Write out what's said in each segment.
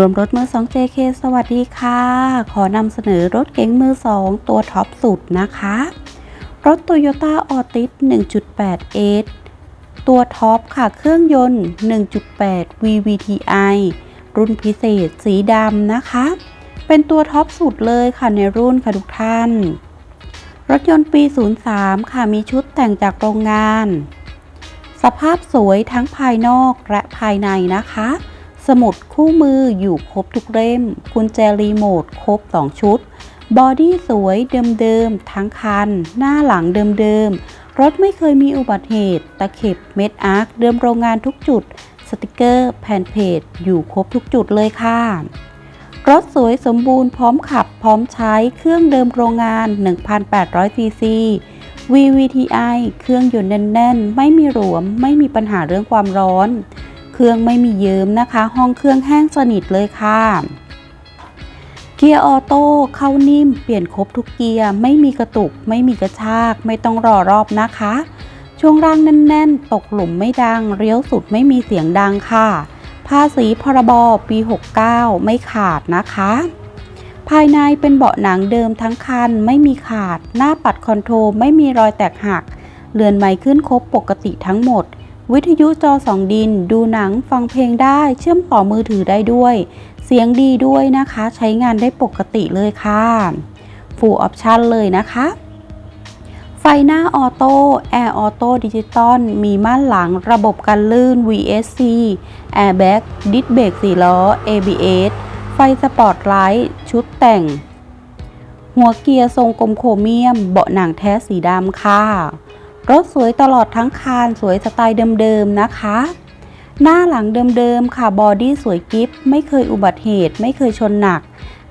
รวมรถมือ2 JK สวัสดีค่ะ ขอนำเสนอรถเก๋งมือ2ตัวท็อปสุดนะคะ รถ Toyota Altis 1.8 S ตัวท็อปค่ะ เครื่องยนต์ 1.8 VVTi รุ่นพิเศษสีดำนะคะ เป็นตัวท็อปสุดเลยค่ะในรุ่นค่ะทุกท่าน รถยนต์ปี 03 ค่ะมีชุดแต่งจากโรงงาน สภาพสวยทั้งภายนอกและภายในนะคะ สมุดคู่มืออยู่ครบทุกเล่ม กุญแจรีโมทครบ 2 ชุด บอดี้สวยเดิมๆ ทั้งคัน หน้าหลังเดิมๆ รถไม่เคยมีอุบัติเหตุ ตะเข็บเม็ดอาร์คเดิมโรงงานทุกจุด สติกเกอร์ แผ่นเพจ อยู่ครบทุกจุดเลยค่ะ รถสวยสมบูรณ์พร้อมขับพร้อมใช้เครื่องเดิมโรงงาน 1,800 ซีซี VVTi เครื่องยนต์แน่นๆ ไม่มีหลวม ไม่มีปัญหาเรื่องความร้อน เครื่องไม่มีเยิ้มนะคะ ห้องเครื่องแห้งสนิทเลยค่ะเกียร์ออโต้เข้านิ่ม เปลี่ยนครบทุกเกียร์ไม่มีกระตุก ไม่มีกระชาก ไม่ต้องรอรอบนะคะ ช่วงล่างแน่น ๆ ตกหลุมไม่ดัง เลี้ยวสุดไม่มีเสียงดังค่ะภาษีพรบปี 69 ไม่ขาดนะคะ ภายในเป็นเบาะหนังเดิมทั้งคันไม่มีขาด หน้าปัดคอนโทรลไม่มีรอยแตกหัก เรือนไม้ขึ้นครบปกติทั้งหมด วิทยุจอสองดิน ดูหนังฟังเพลงได้ เชื่อมต่อมือถือได้ด้วย เสียงดีด้วยนะคะ ใช้งานได้ปกติเลยค่ะ Full Option เลยนะคะ ไฟหน้าออโต้แอร์ออโต้ดิจิตอลมีม่านหลังระบบกันลื่น VSC Airbag ดิสเบรก4ล้อ ABS ไฟสปอร์ตไลท์ชุดแต่ง หัวเกียร์ทรงกลมโครเมียม เบาะหนังแท้สีดำค่ะ รถสวยตลอดทั้งคันสวยสไตล์เดิมๆนะคะ หน้าหลังเดิมๆค่ะบอดี้สวยกิฟไม่เคยอุบัติเหตุ ไม่เคยชนหนัก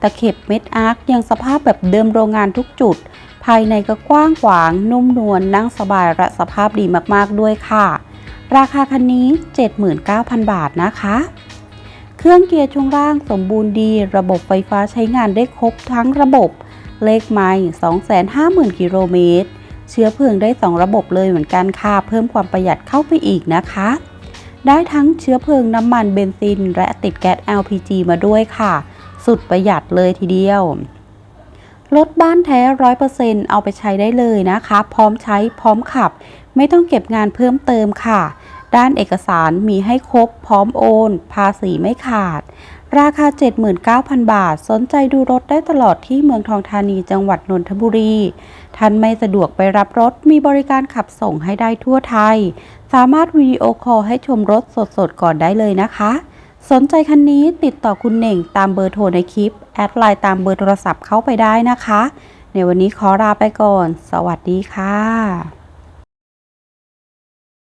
ตะเข็บเม็ดอาร์คยังสภาพแบบเดิมโรงงานทุกจุด ภายในก็กว้างขวางนุ่มนวลนั่งสบายและสภาพดีมากๆด้วยค่ะ ราคาคันนี้ 79,000 บาทนะคะ เครื่องเกียร์ช่วงล่างสมบูรณ์ดี ระบบไฟฟ้าใช้งานได้ครบทั้งระบบเลขไมล์250,000กิโลเมตร เชื้อเพลิงได้ 2 ระบบเลยเหมือนกันค่ะ เพิ่มความประหยัดเข้าไปอีกนะคะ ได้ทั้งเชื้อเพลิงน้ำมันเบนซิน และติดแก๊ส LPG มาด้วยค่ะ สุดประหยัดเลยทีเดียวรถบ้านแท้100%เอาไปใช้ได้เลยนะคะ พร้อมใช้พร้อมขับ ไม่ต้องเก็บงานเพิ่มเติมค่ะ ด้านเอกสารมีให้ครบพร้อมโอน ภาษีไม่ขาด ราคา 79,000 บาท สนใจดูรถได้ตลอดที่เมืองทองธานีจังหวัดนนทบุรี ท่านไม่สะดวกไปรับรถ มีบริการขับส่งให้ได้ทั่วไทย สามารถวิดีโอคอลให้ชมรถสดๆ ก่อนได้เลยนะคะ สนใจคันนี้ติดต่อคุณเน่งตามเบอร์โทรในคลิป แอดไลน์ตามเบอร์โทรศัพท์เข้าไปได้นะคะ ในวันนี้ขอลาไปก่อน สวัสดีค่ะ